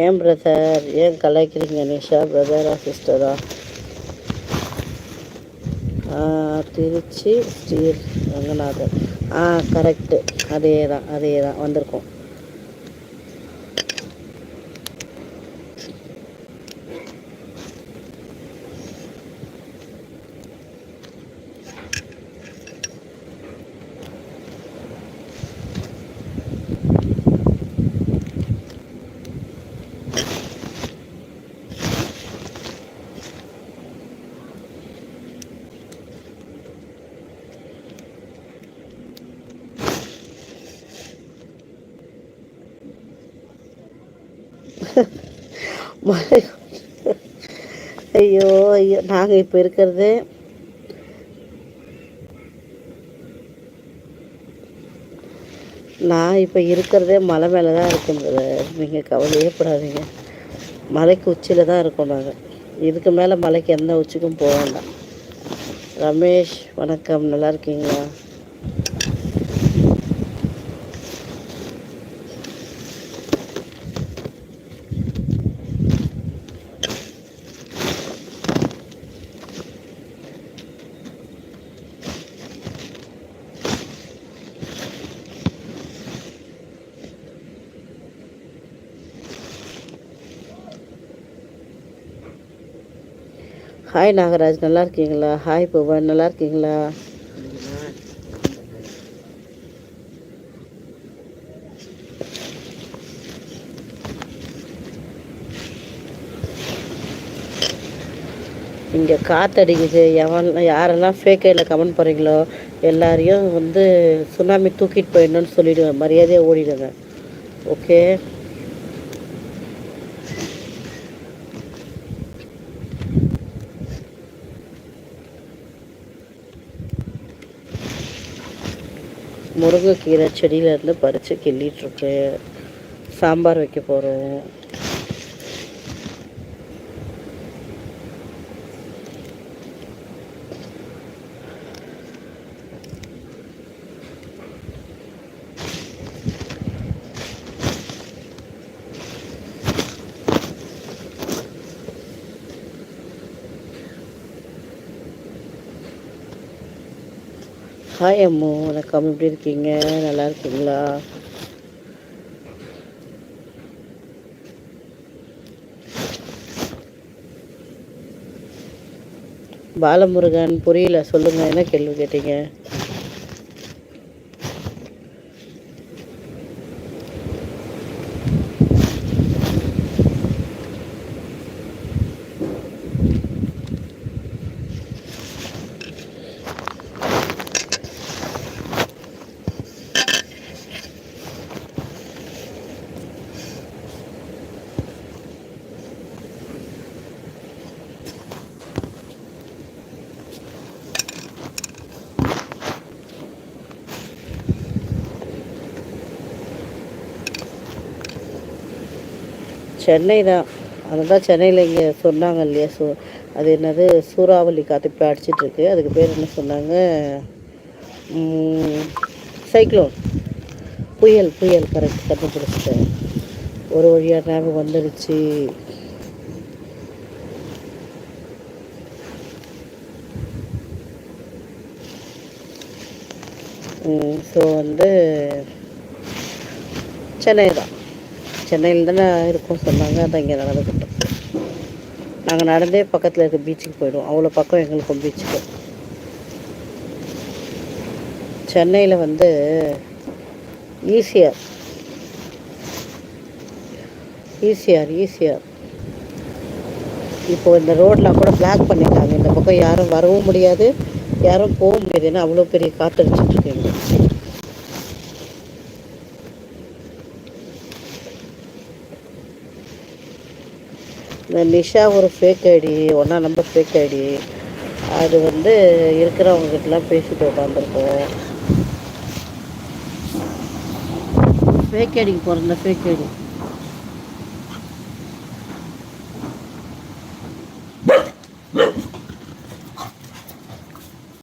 ஏன் பிரதர் ஏன் கலாய்க்கிறீங்க நிஷா? பிரதரா சிஸ்டரா திருச்சி ஸ்ரீ ரங்கநாதர் ஆ கரெக்டு அதே தான் அதே தான் வந்திருக்கோம். மலை ஐயோ ஐயோ நாங்கள் இப்போ இருக்கிறது நான் இப்போ இருக்கிறதே மலை மேலே தான் இருக்கின்றது நீங்கள் கவலையே படாதீங்க. மலைக்கு உச்சியில் தான் இருக்கோம் நாங்கள் இதுக்கு மேலே மலைக்கு எந்த உச்சிக்கும் போக வேண்டாம். ரமேஷ் வணக்கம். நல்லா இருக்கீங்களா? ஹாய் நாகராஜ் நல்லா இருக்கீங்களா ஹாய் புவன் நல்லா இருக்கீங்களா இங்கே காற்றடிக்குது எவன் யாரெல்லாம் ஃபேக் ஐயில் கமெண்ட் போகிறீங்களோ எல்லாரையும் வந்து சுனாமி தூக்கிட்டு போயிடணும்னு சொல்லிவிடுவேன் மரியாதையாக ஓடிடுங்க. ஓகே முருங்கைக்கீரை செடியிலேருந்து பறித்து கிள்ளிகிட்ருக்கு சாம்பார் வைக்க போகிறோம் ஹாய் அம்மு. வணக்கம். எப்படி இருக்கீங்க? நல்லா இருக்கீங்களா? பாலமுருகன் புரியல. சொல்லுங்க. என்ன கேள்வி கேட்டீங்க? சென்னை தான். அதுதான் சென்னையில் இங்கே சொன்னாங்க இல்லையா சூ அது என்னது சூறாவளி காற்று இப்போ அடிச்சிட்ருக்கு அதுக்கு பேர் என்ன சொன்னாங்க சைக்ளோன். புயல் புயல் கரெக்ட் கண்டுபிடிச்சிட்டேன். ஒரு வழியாக ஞாபகம் வந்துடுச்சு ஸோ வந்து சென்னை தான். சென்னையில் தானே இருக்கும் சொன்னாங்க. அதான் இங்கே நடந்துக்கிட்டோம் நாங்கள் நடந்தே பக்கத்தில் இருக்க பீச்சுக்கு போயிடுவோம். அவ்வளோ பக்கம் எங்களுக்கும் பீச்சுக்கு சென்னையில் வந்து ஈசிஆர். ECR ECR. இப்போ இந்த ரோடெலாம் கூட பிளாக் பண்ணிட்டாங்க. இந்த பக்கம் யாரும் வரவும் முடியாது. யாரும் போக முடியாது. ஏன்னா அவ்வளோ பெரிய காற்றடிச்சிட்டு இருக்கீங்க இந்த நிஷா ஒரு ஃபேக் ஐடி ஒன்றா நம்பர் ஃபேக் ஐடி அது வந்து இருக்கிறவங்ககிட்டலாம் பேசிட்டு உட்காந்துருக்கோம் ஃபேக் ஐடிக்கு பிறந்த ஃபேக் ஐடி